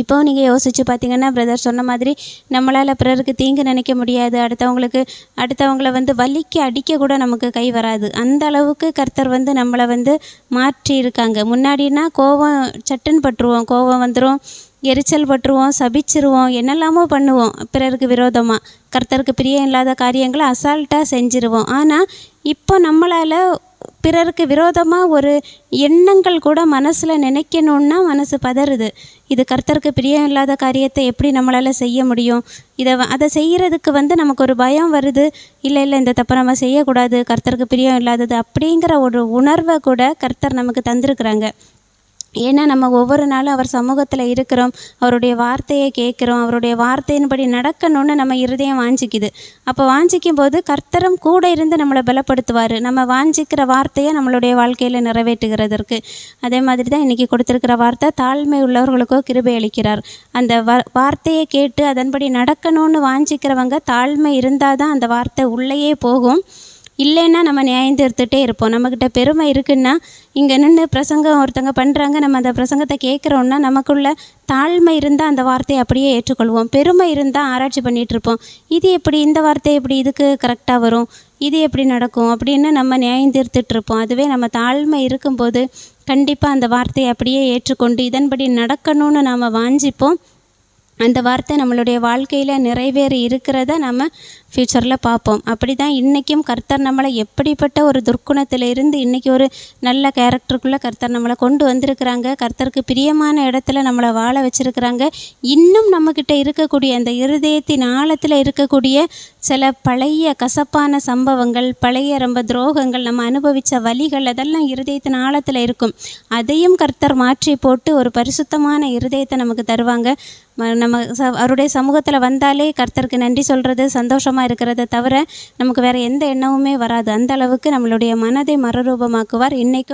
இப்போ நீங்கள் யோசித்து பார்த்தீங்கன்னா பிரதர் சொன்ன மாதிரி நம்மளால் பிறருக்கு தீங்கு நினைக்க முடியாது. அடுத்தவங்களுக்கு அடுத்தவங்கள வந்து வலிக்கு அடிக்க கூட நமக்கு கை வராது. அந்த அளவுக்கு கர்த்தர் வந்து நம்மளை வந்து மாற்றி இருக்காங்க. முன்னாடினா கோவம் சட்டுன்னு பட்டுருவோம். கோவம் வந்துடும் எரிச்சல் பட்டுருவோம் சபிச்சிருவோம் என்னெல்லாமோ பண்ணுவோம் பிறருக்கு விரோதமாக கர்த்தருக்கு பிரியம் இல்லாத காரியங்களை அசால்ட்டாக செஞ்சிருவோம். ஆனால் இப்போ நம்மளால் பிறருக்கு விரோதமாக ஒரு எண்ணங்கள் கூட மனசில் நினைக்கணுன்னா மனசு பதறுது. இது கர்த்தருக்கு பிரியம் இல்லாத காரியத்தை எப்படி நம்மளால் செய்ய முடியும்? இதை அதை செய்கிறதுக்கு வந்து நமக்கு ஒரு பயம் வருது. இல்லை இல்லை இந்த தப்பை நம்ம செய்யக்கூடாது. கர்த்தருக்கு பிரியம் இல்லாதது அப்படிங்கிற ஒரு உணர்வை கூட கர்த்தர் நமக்கு தந்திருக்கிறாங்க. ஏன்னா நம்ம ஒவ்வொரு நாளும் அவர் சமூகத்தில் இருக்கிறோம் அவருடைய வார்த்தையை கேட்குறோம் அவருடைய வார்த்தையின்படி நடக்கணும்னு நம்ம இருதயம் வாஞ்சிக்குது. அப்போ வாஞ்சிக்கும் போது கர்த்தரும் கூட இருந்து நம்மளை பலப்படுத்துவார். நம்ம வாஞ்சிக்கிற வார்த்தையை நம்மளுடைய வாழ்க்கையில் நிறைவேற்றுகிறதற்கு அதே மாதிரி தான் இன்றைக்கி கொடுத்துருக்கிற வார்த்தை தாழ்மை உள்ளவர்களுக்கோ கிருபை அளிக்கிறார். அந்த வ வார்த்தையை கேட்டு அதன்படி நடக்கணும்னு வாஞ்சிக்கிறவங்க தாழ்மை இருந்தால் தான் அந்த வார்த்தை உள்ளேயே போகும். இல்லைன்னா நம்ம நியாயம் தீர்த்துட்டே இருப்போம். நம்மக்கிட்ட பெருமை இருக்குன்னா இங்கே நின்று பிரசங்கம் ஒருத்தங்க பண்ணுறாங்க நம்ம அந்த பிரசங்கத்தை கேட்குறோன்னா நமக்குள்ள தாழ்மை இருந்தால் அந்த வார்த்தையை அப்படியே ஏற்றுக்கொள்வோம். பெருமை இருந்தால் ஆராய்ச்சி பண்ணிகிட்டு இருப்போம். இது எப்படி இந்த வார்த்தை எப்படி இதுக்கு கரெக்டாக வரும்? இது எப்படி நடக்கும்? அப்படின்னு நம்ம நியாயம் தீர்த்துட்ருப்போம் அதுவே நம்ம தாழ்மை இருக்கும்போது கண்டிப்பாக அந்த வார்த்தையை அப்படியே ஏற்றுக்கொண்டு இதன்படி நடக்கணும்னு நாம் வாஞ்சிப்போம். அந்த வார்த்தை நம்மளுடைய வாழ்க்கையில் நிறைவேறி இருக்கிறத நம்ம ஃப்யூச்சரில் பார்ப்போம். அப்படி தான் இன்றைக்கும் கர்த்தர் நம்மளை எப்படிப்பட்ட ஒரு துர்க்குணத்தில் இருந்து இன்றைக்கி ஒரு நல்ல கேரக்டருக்குள்ளே கர்த்தர் நம்மளை கொண்டு வந்திருக்கிறாங்க. கர்த்தருக்கு பிரியமான இடத்துல நம்மளை வாழ வச்சுருக்கிறாங்க. இன்னும் நம்மக்கிட்ட இருக்கக்கூடிய அந்த இருதயத்தின் ஆழத்தில் இருக்கக்கூடிய சில பழைய கசப்பான சம்பவங்கள் பழைய ரொம்ப துரோகங்கள் நம்ம அனுபவித்த வழிகள் அதெல்லாம் இருதயத்தின் ஆழத்தில் இருக்கும். அதையும் கர்த்தர் மாற்றி போட்டு ஒரு பரிசுத்தமான இருதயத்தை நமக்கு தருவாங்க. நம்ம ச அவருடைய சமூகத்தில் வந்தாலே கர்த்தருக்கு நன்றி சொல்கிறது சந்தோஷமாக இருக்கிறத தவிர நமக்கு வேறு எந்த எண்ணமுமே வராது. அந்த அளவுக்கு நம்மளுடைய மனதை மறுரூபமாக்குவார். இன்றைக்கும்